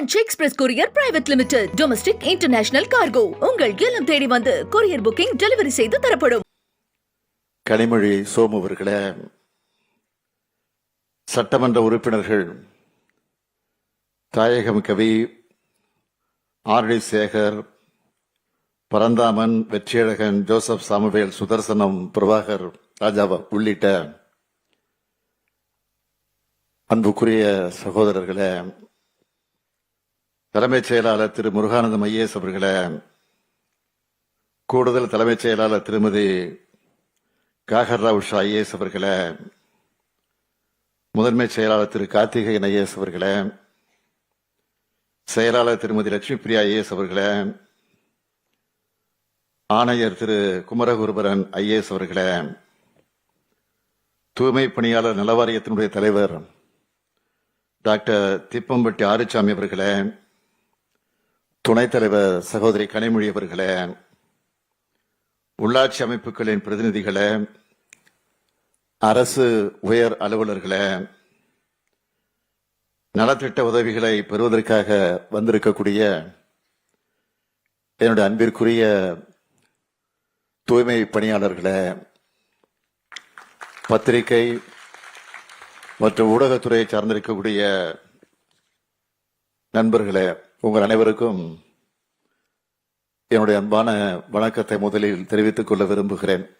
Branch express courier private limited domestic international cargo உங்கள் இல்லம் தேடி வந்து கொரியர் புக்கிங் டெலிவரி செய்து தரப்படும். கனிமொழி சோமு அவர்களே சட்டமன்ற உறுப்பினர்கள் தாயகம் கவி ஆர்டி சேகர் பரந்தாமன் வெற்றியழகன் ஜோசப் சாமுவேல் சுதர்சனம் பிரபாகர் ராஜாவா உள்ளிட்ட அன்புக்குரிய சகோதரர்களே தலைமைச் செயலாளர் திரு முருகானந்தம் ஐஏஎஸ் அவர்களை கூடுதல் தலைமைச் செயலாளர் திருமதி காகர் ராவ் ஷா ஐஏஎஸ் அவர்களை முதன்மை செயலாளர் திரு கார்த்திகேயன் ஐஏஎஸ் அவர்களை செயலாளர் திருமதி லட்சுமி பிரியா ஐஏஎஸ் அவர்களை ஆணையர் திரு குமரகுருபரன் ஐஏஎஸ் அவர்களை தூய்மை பணியாளர் நலவாரியத்தினுடைய தலைவர் டாக்டர் திப்பம்பட்டி ஆறுசாமி அவர்களே துணைத் தலைவர் சகோதரி கனிமொழி அவர்களே உள்ளாட்சி அமைப்புகளின் பிரதிநிதிகளே அரசு உயர் அலுவலர்களே நலத்திட்ட உதவிகளை பெறுவதற்காக வந்திருக்கக்கூடிய என்னுடைய அன்பிற்குரிய தூய்மை பணியாளர்களே பத்திரிகை மற்றும் ஊடகத்துறையை சார்ந்திருக்கக்கூடிய நண்பர்களே உங்கள் அனைவருக்கும் என்னுடைய அன்பான வணக்கத்தை முதலில் தெரிவித்துக் கொள்ள விரும்புகிறேன்.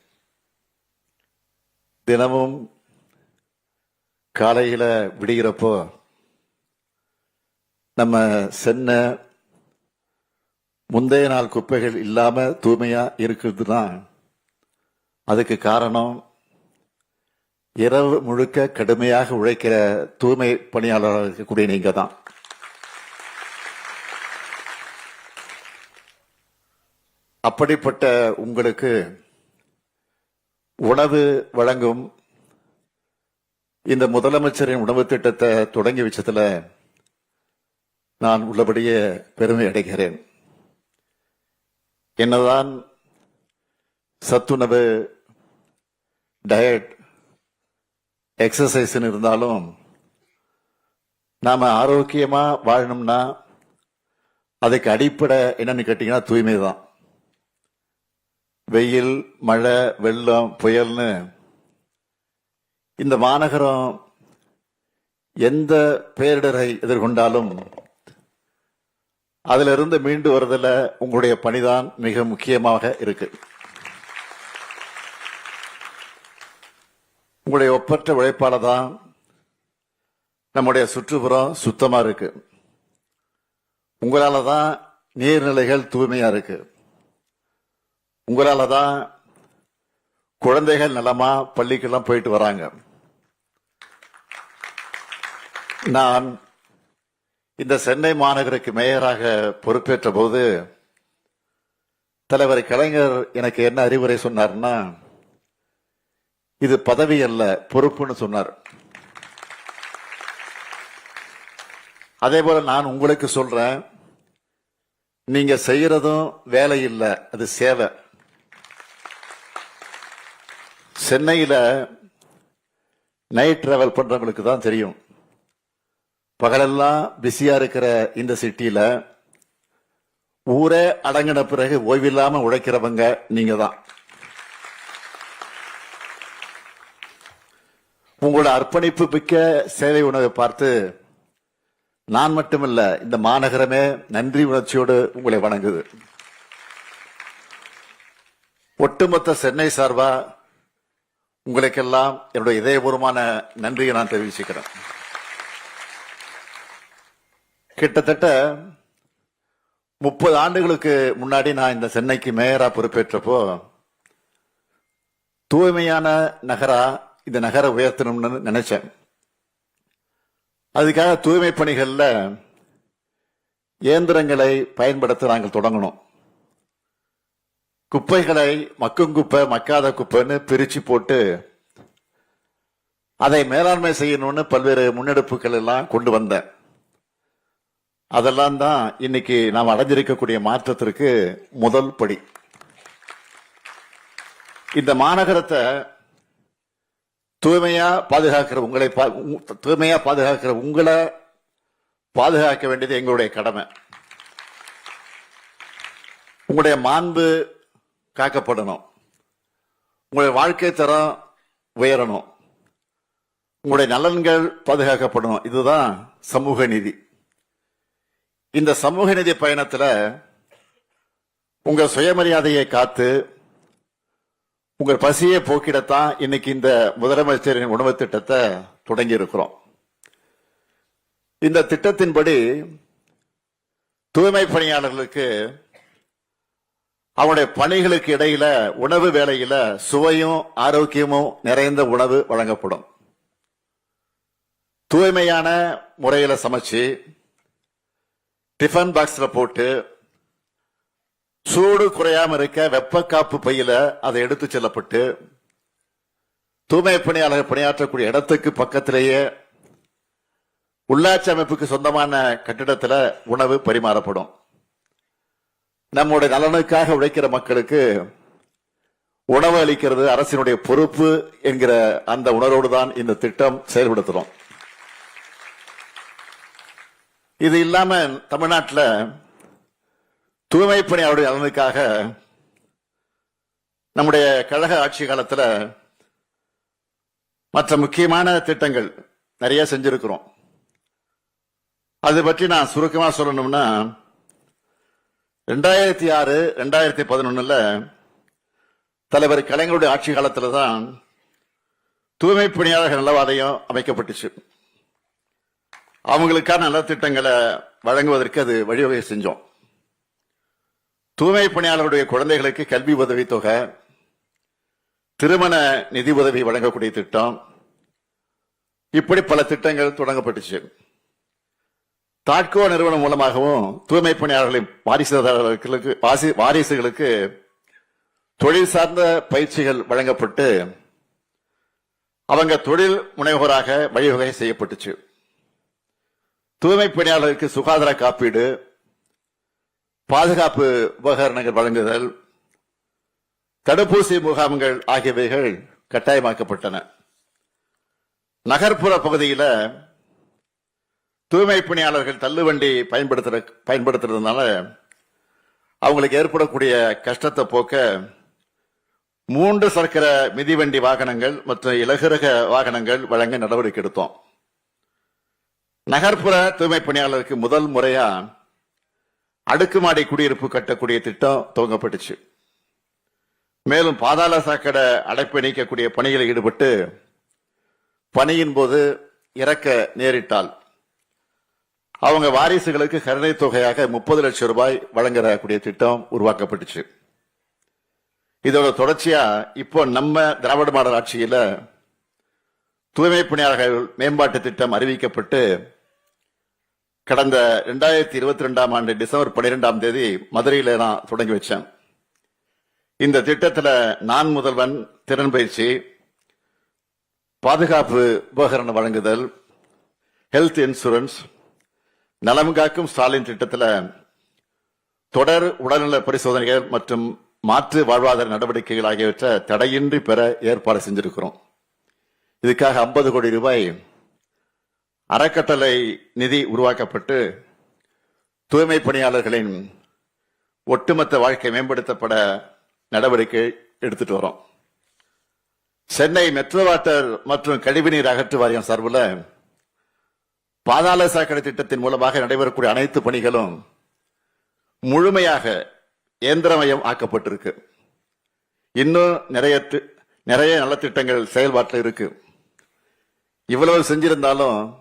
தினமும் காலையில் விடுகிறப்போ நம்ம சென்ன முந்தைய நாள் குப்பைகள் இல்லாம தூய்மையா தான் அதுக்கு காரணம் இரவு முழுக்க கடுமையாக உழைக்கிற தூய்மை பணியாளராக இருக்கக்கூடிய நீங்கள் தான் அப்படிப்பட்ட உங்களுக்கு உணவு வழங்கும் இந்த முதலமைச்சரின் உணவு திட்டத்தை தொடங்கி வச்சதுல நான் உள்ளபடியே பெருமை அடைகிறேன். என்னதான் சத்துணவு டயட் எக்ஸசைஸ் இருந்தாலும் நாம ஆரோக்கியமா வாழணும்னா அதுக்கு அடிப்படை என்னன்னு கேட்டீங்கன்னா தூய்மை தான் வெயில் மழை வெள்ளம் புயல்னு. இந்த மாநகரம் எந்த பேரிடரை எதிர்கொண்டாலும் அதிலிருந்து இருந்து மீண்டு வருதல உங்களுடைய பணிதான் மிக முக்கியமாக இருக்கு. உங்களுடைய ஒப்பற்ற உழைப்பால தான் நம்முடைய சுற்றுப்புறம் சுத்தமா இருக்கு. உங்களால தான் நீர்நிலைகள் தூய்மையா இருக்கு. உங்களால தான் குழந்தைகள் நலமா பள்ளிக்கெல்லாம் போயிட்டு வராங்க. நான் இந்த சென்னை மாநகருக்கு மேயராக பொறுப்பேற்ற போது தலைவர் கலைஞர் எனக்கு என்ன அறிவுரை சொன்னார்னா இது பதவி அல்ல பொறுப்புன்னு சொன்னார். அதே போல நான் உங்களுக்கு சொல்றேன் நீங்க செய்யறதும் வேலை இல்லை அது சேவை. சென்னையில் நைட் டிராவல் பண்ணுறவங்களுக்கு தான் தெரியும். பகலெல்லாம் பிஸியாக இருக்கிற இந்த சிட்டியில் ஊரே அடங்கின பிறகு ஓய்வில்லாமல் உழைக்கிறவங்க நீங்கள் தான். உங்களோட அர்ப்பணிப்பு மிக்க சேவை உணவை பார்த்து நான் மட்டுமல்ல இந்த மாநகரமே நன்றி உணர்ச்சியோடு உங்களை வணங்குது. ஒட்டுமொத்த சென்னை சார்பாக உங்களுக்கெல்லாம் என்னுடைய இதயபூர்வமான நன்றியை நான் தெரிவிச்சுக்கிறேன். கிட்டத்தட்ட முப்பது ஆண்டுகளுக்கு முன்னாடி நான் இந்த சென்னைக்கு மேயரா பொறுப்பேற்றப்போ தூய்மையான நகரா இந்த நகரை உயர்த்தணும்னு நினைச்சேன். அதுக்காக தூய்மை பணிகளில் இயந்திரங்களை பயன்படுத்த நாங்கள் தொடங்கணும். குப்பைகளை மக்கும் குப்பை மக்காத குப்பைன்னு பிரிச்சு போட்டு அதை மேலாண்மை செய்யணும்னு பல்வேறு முன்னெடுப்புகள் எல்லாம் கொண்டு வந்தேன். அதெல்லாம் தான் இன்னைக்கு நாம் அடைஞ்சிருக்கக்கூடிய மாற்றத்திற்கு முதல் படி. இந்த மாநகரத்தை தூய்மையா பாதுகாக்கிற உங்களை பா- தூய்மையா பாதுகாக்கிற உங்களை பாதுகாக்க வேண்டியது எங்களுடைய கடமை. உங்களுடைய மாண்பு காக்கப்படணும். உங்களுடைய வாழ்க்கை தரம் உயரணும். உங்களுடைய நலன்கள் பாதுகாக்கப்படணும். இதுதான் சமூக நீதி. இந்த சமூக நீதி பயணத்தில் உங்கள் சுயமரியாதையை காத்து உங்கள் பசியை போக்கிடத்தான் இன்னைக்கு இந்த முதலமைச்சரின் உணவு திட்டத்தை தொடங்கி இருக்கிறோம் இந்த திட்டத்தின்படி தூய்மை பணியாளர்களுக்கு அவனுடைய பணிகளுக்கு இடையில உணவு வேலையில சுவையும் ஆரோக்கியமும் நிறைந்த உணவு வழங்கப்படும். தூய்மையான முறையில சமைச்சு டிஃபன் பாக்ஸ்ல போட்டு சூடு குறையாம இருக்க வெப்ப காப்பு பையில அதை எடுத்து செல்லப்பட்டு தூய்மை பணியாளர் பணியாற்றக்கூடிய இடத்துக்கு பக்கத்திலேயே உள்ளாட்சி அமைப்புக்கு சொந்தமான கட்டிடத்தில் உணவு பரிமாறப்படும். நம்முடைய நலனுக்காக உழைக்கிற மக்களுக்கு உணவு அளிக்கிறது அரசினுடைய பொறுப்பு என்கிற அந்த உணர்வோடு தான் இந்த திட்டம் செயல்படுத்துறோம். இது இல்லாம தமிழ்நாட்டில் தூய்மை பணியாளருடைய நலனுக்காக நம்முடைய கழக ஆட்சி காலத்துல மற்ற முக்கியமான திட்டங்கள் நிறைய செஞ்சிருக்கிறோம். அது பற்றி நான் சுருக்கமா சொல்லணும்னா ரெண்டாயிரத்தி ஆறு ரெண்டாயிரத்தி பதினொன்னுல தலைவர் கலைஞருடைய ஆட்சி காலத்துல தான் தூய்மை பணியாளர்கள் நல அமைக்கப்பட்டுச்சு. அவங்களுக்கான நலத்திட்டங்களை வழங்குவதற்கு அது வழிவகை செஞ்சோம். தூய்மை பணியாளருடைய குழந்தைகளுக்கு கல்வி உதவி தொகை திருமண நிதி உதவி வழங்கக்கூடிய திட்டம் இப்படி பல திட்டங்கள் தொடங்கப்பட்டுச்சு. தாட்கோ நிறுவனம் மூலமாகவும் தூய்மை பணியாளர்களின் வாரிசுதாரர்களுக்கு வாரிசுகளுக்கு தொழில் சார்ந்த பயிற்சிகள் வழங்கப்பட்டு அவங்க தொழில் முனைவோராக வழிவகை செய்யப்பட்டுச்சு. தூய்மை பணியாளருக்கு சுகாதார காப்பீடு பாதுகாப்பு உபகரணங்கள் வழங்குதல் தடுப்பூசி முகாம்கள் ஆகியவைகள் கட்டாயமாக்கப்பட்டன. நகர்ப்புற பகுதியில் தூய்மை பணியாளர்கள் தள்ளுவண்டி பயன்படுத்துற பயன்படுத்துறதுனால அவங்களுக்கு ஏற்படக்கூடிய கஷ்டத்தை போக்க மூன்று சக்கர மிதிவண்டி வாகனங்கள் மற்றும் இலகுரக வாகனங்கள் வழங்க நடவடிக்கை எடுத்தோம். நகர்ப்புற தூய்மை பணியாளருக்கு முதல் முறையா அடுக்குமாடி குடியிருப்பு கட்டக்கூடிய திட்டம் துவங்கப்பட்டுச்சு. மேலும் பாதாள சாக்கடை அடைப்பை நீக்கக்கூடிய பணிகளில் ஈடுபட்டு பணியின் போது இறக்க நேரிட்டால் அவங்க வாரிசுகளுக்கு கருணை தொகையாக முப்பது லட்சம் ரூபாய் வழங்கக்கூடிய திட்டம் உருவாக்கப்பட்டுச்சு. இதோட தொடர்ச்சியா இப்போ நம்ம திராவிட மாடல் ஆட்சியில தூய்மை பணியாளர்கள் மேம்பாட்டு திட்டம் அறிவிக்கப்பட்டு கடந்த ரெண்டாயிரத்தி இருபத்தி ரெண்டாம் ஆண்டு டிசம்பர் பன்னிரெண்டாம் தேதி மதுரையில நான் தொடங்கி வச்சேன். இந்த திட்டத்தில் நான் முதல்வன் திறன் பயிற்சி பாதுகாப்பு உபகரணம் வழங்குதல் ஹெல்த் இன்சூரன்ஸ் நலம் காக்கும் ஸ்டாலின் திட்டத்தில் தொடர் உடல்நல பரிசோதனைகள் மற்றும் மாற்று வாழ்வாதார நடவடிக்கைகள் ஆகியவற்றை தடையின்றி பெற ஏற்பாடு செஞ்சிருக்கிறோம். இதுக்காக 50 கோடி ரூபாய் அறக்கட்டளை நிதி உருவாக்கப்பட்டு தூய்மை பணியாளர்களின் ஒட்டுமொத்த வாழ்க்கை மேம்படுத்தப்பட நடவடிக்கை எடுத்துட்டு வரோம். சென்னை மெட்ரோ வாட்டர் மற்றும் கழிவுநீர் அகற்று வாரியம் சார்பில் பாதாள சாக்கடை திட்டத்தின் மூலமாக நடைபெறக்கூடிய அனைத்து பணிகளும் முழுமையாக இயந்திரமயம் ஆக்கப்பட்டிருக்கு. இன்னும் நிறைய தி- நிறைய நலத்திட்டங்கள் செயல்பாட்டில் இருக்கு. இவ்வளவு செஞ்சிருந்தாலும்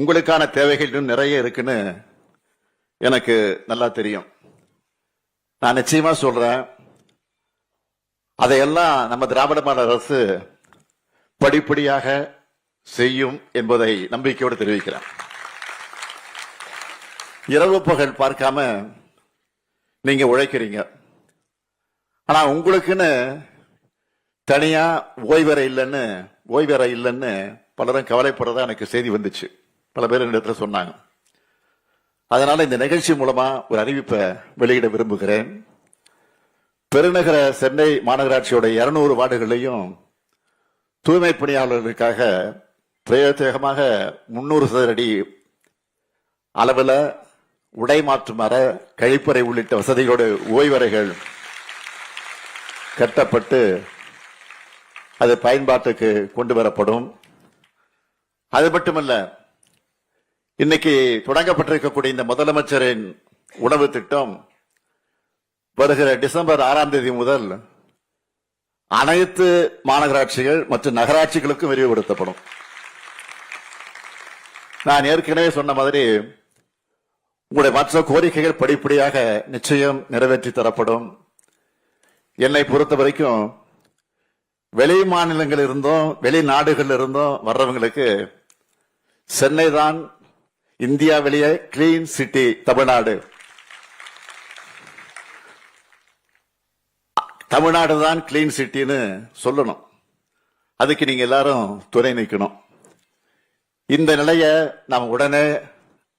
உங்களுக்கான தேவைகள் இன்னும் நிறைய இருக்குன்னு எனக்கு நல்லா தெரியும். நான் நிச்சயமா சொல்றேன். அதையெல்லாம் நம்ம திராவிட மாடல் அரசு படிப்படியாக செய்யும் என்பதை நம்பிக்கையோடு தெரிவிக்கிறேன். இரவு பகல் பார்க்காம நீங்க உழைக்கிறீங்க. ஆனா உங்களுக்குன்னு தனியா ஓய்வறை இல்லைன்னு ஓய்வறை இல்லைன்னு பலரும் கவலைப்படுறதா எனக்கு செய்தி வந்துச்சு. பல பேர் என்னிடத்தில் சொன்னாங்க. அதனால் இந்த நிகழ்ச்சி மூலமாக ஒரு அறிவிப்பை வெளியிட விரும்புகிறேன். பெருநகர சென்னை மாநகராட்சியோட இருநூறு வார்டுகளையும் தூய்மை பணியாளர்களுக்காக பிரயோஜகமாக முன்னூறு சதுரடி அளவில் உடை மாற்று மர கழிப்பறை உள்ளிட்ட வசதிகளோடு ஓய்வறைகள் கட்டப்பட்டு அது பயன்பாட்டுக்கு கொண்டு வரப்படும். அது மட்டுமல்ல இன்னைக்கு தொடங்கப்பட்டிருக்கக்கூடிய இந்த முதலமைச்சரின் உணவு திட்டம் வருகிற டிசம்பர் ஆறாம் தேதி முதல் அனைத்து மாநகராட்சிகள் மற்றும் நகராட்சிகளுக்கும் விரிவுபடுத்தப்படும். நான் ஏற்கனவே சொன்ன மாதிரி உங்களுடைய மற்ற கோரிக்கைகள் படிப்படியாக நிச்சயம் நிறைவேற்றி தரப்படும். என்னை பொறுத்த வரைக்கும் வெளி மாநிலங்கள் இருந்தும் வெளிநாடுகள் இருந்தும் வர்றவங்களுக்கு சென்னை தான் இந்தியாவிலேயே கிளீன் சிட்டி தமிழ்நாடு. தமிழ்நாடு தான் கிளீன் சிட்டின்னு சொல்லணும். அதுக்கு நீங்க எல்லாரும் துணை நிற்கணும் இந்த நிலையை நாம் உடனே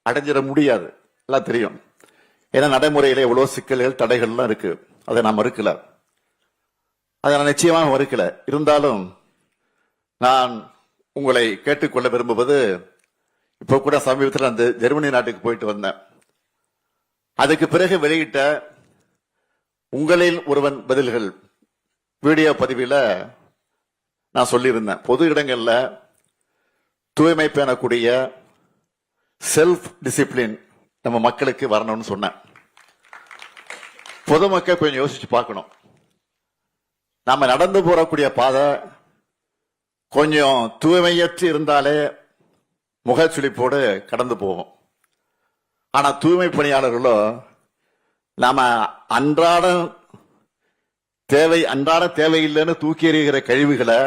அடைஞ்சிட முடியாது. எல்லாம் தெரியும். ஏன்னா நடைமுறையில எவ்வளவு சிக்கல்கள் தடைகள்லாம் இருக்கு. அதை நான் மறுக்கல. அதை நான் நிச்சயமாக மறுக்கல. இருந்தாலும் நான் உங்களை கேட்டுக்கொள்ள விரும்புவது இப்ப கூட சமீபத்தில் அந்த ஜெர்மனி நாட்டுக்கு போயிட்டு வந்தேன். அதுக்கு பிறகு வெளியிட்ட உங்களில் ஒருவன் பதில்கள் வீடியோ பதிவில் நான் சொல்லியிருந்தேன். பொது இடங்களில் தூய்மை பேணக்கூடிய செல்ஃப் டிசிப்ளின் நம்ம மக்களுக்கு வரணும்னு சொன்னேன். பொதுமக்கள் கொஞ்சம் யோசிச்சு பார்க்கணும். நாம நடந்து போறக்கூடிய பாதை கொஞ்சம் தூய்மையற்று இருந்தாலே முகச்சுளிப்போடு கடந்து போவோம். ஆனால் தூய்மை பணியாளர்களோ நாம் அன்றாட தேவை அன்றாட தேவையில்லைன்னு தூக்கி எறிகிற கழிவுகளை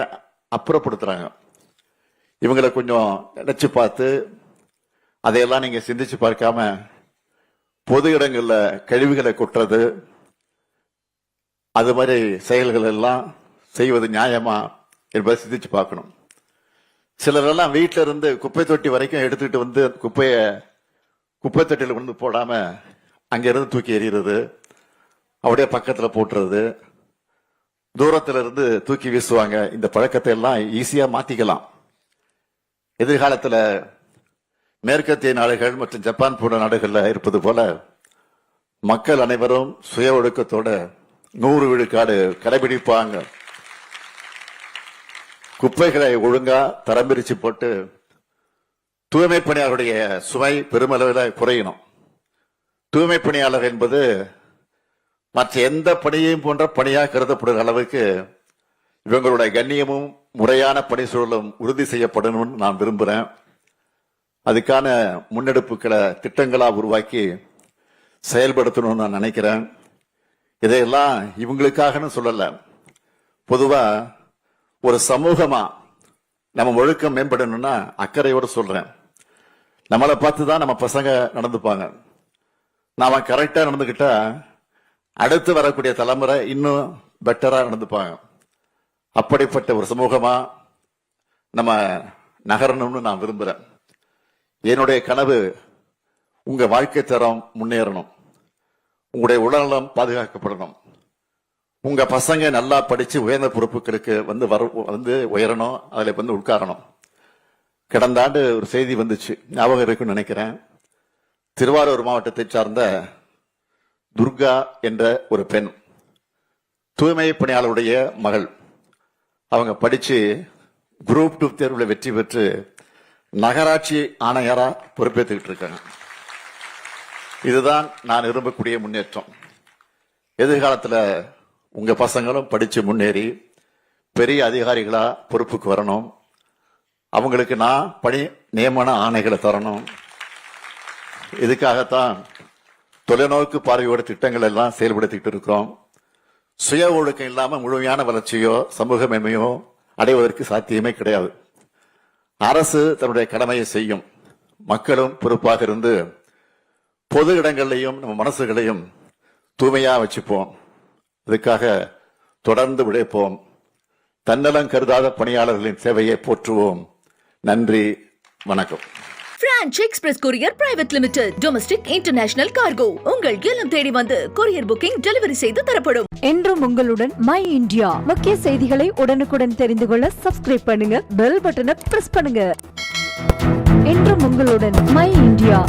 அப்புறப்படுத்துகிறாங்க இவங்களை கொஞ்சம் நினைச்சு பார்த்து அதையெல்லாம் நீங்கள் சிந்திச்சு பார்க்காம பொது இடங்களில் கழிவுகளை கொட்டுறது அது மாதிரி செயல்கள் எல்லாம் செய்வது நியாயமா என்பதை சிந்திச்சு பார்க்கணும். சிலரெல்லாம் வீட்டில இருந்து குப்பை தொட்டி வரைக்கும் எடுத்துக்கிட்டு வந்து குப்பைய குப்பை தொட்டியில் கொண்டு போடாம அங்கிருந்து தூக்கி எறிகிறது அப்படியே பக்கத்துல போட்டுறது. தூரத்துல இருந்து தூக்கி வீசுவாங்க. இந்த பழக்கத்தை எல்லாம் ஈஸியா மாத்திக்கலாம். எதிர்காலத்துல மேற்கத்திய நாடுகள் மற்றும் ஜப்பான் போன்ற நாடுகள்ல இருப்பது போல மக்கள் அனைவரும் சுய ஒழுக்கத்தோட நூறு விழுக்காடு கடைபிடிப்பாங்க. குப்பைகளை ஒழுங்கா தரம் பிரிச்சு போட்டு தூய்மை பணியாளருடைய சுமை பெருமளவில் குறையணும். தூய்மை பணியாளர் என்பது மற்ற எந்த பணியையும் போன்ற பணியாக கருதப்படுகிற அளவுக்கு இவங்களுடைய கண்ணியமும் முறையான பணி சூழலும் உறுதி செய்யப்படணும்னு நான் விரும்புகிறேன் அதுக்கான முன்னெடுப்புகளை திட்டங்களா உருவாக்கி செயல்படுத்தணும்னு நான் நினைக்கிறேன். இதையெல்லாம் இவங்களுக்காகன்னு சொல்லலை. பொதுவாக ஒரு சமூகமா நம்ம ஒழுக்கம் மேம்படணும்னா அக்கறையோட சொல்றேன். நம்மளை பார்த்து தான் நம்ம பசங்க நடந்துப்பாங்க. நாம கரெக்டா நடந்துக்கிட்டா அடுத்து வரக்கூடிய தலைமுறை இன்னும் பெட்டரா நடந்துப்பாங்க. அப்படிப்பட்ட ஒரு சமூகமா நம்ம நகரணும்னு நான் விரும்புறேன். என்னுடைய கனவு உங்க வாழ்க்கை தரம் முன்னேறணும். உங்களுடைய உடல்நலம் பாதுகாக்கப்படணும். உங்க பசங்க நல்லா படிச்சு உயர்ந்த பொறுப்புகளுக்கு வந்து வர வந்து உயரணும் அதுல வந்து உட்காரணும். கடந்த ஆண்டு ஒரு செய்தி வந்துச்சு. ஞாபகம் இருக்குன்னு நினைக்கிறேன். திருவாரூர் மாவட்டத்தை சார்ந்த துர்கா என்ற ஒரு பெண் தூய்மை பணியாளருடைய மகள். அவங்க படிச்சு குரூப் டூ தேர்வில் வெற்றி பெற்று நகராட்சி ஆணையரா பொறுப்பேற்றுக்கிட்டு இருக்காங்க. இதுதான் நான் விரும்பக்கூடிய முன்னேற்றம். எதிர்காலத்தில் உங்க பசங்களும் படிச்சு முன்னேறி பெரிய அதிகாரிகளா பொறுப்புக்கு வரணும். அவங்களுக்கு நான் பணி நியமன ஆணைகளை தரணும். இதுக்காகத்தான் தொலைநோக்கு பார்வையோட திட்டங்கள் எல்லாம் செயல்படுத்திட்டு இருக்கிறோம். சுய ஒழுக்கம் இல்லாம முழுமையான வளர்ச்சியோ சமூக மேன்மையோ அடைவதற்கு சாத்தியமே கிடையாது. அரசு தன்னுடைய கடமையை செய்யும். மக்களும் பொறுப்பாக இருந்து பொது இடங்கள்லையும் நம்ம மனசுகளையும் தூய்மையா வச்சுப்போம். இதுக்காக தொடர்ந்து உழைப்போம். தன்னலம் கருதாத பணியாளர்களின் சேவையை போற்றுவோம். நன்றி வணக்கம். Branch express courier private limited domestic international cargo உங்கள் இல்லம் தேடி வந்து கொரியர் புக்கிங் டெலிவரி செய்து தரப்படும். என்றும் உங்களுடன் மை இந்தியா முக்கிய செய்திகளை உடனுக்குடன் தெரிந்து கொள்ள சப்ஸ்கிரைப் பண்ணுங்க பெல் பட்டனை பிரஸ் பண்ணுங்க. என்றும் உங்களுடன் மை இந்தியா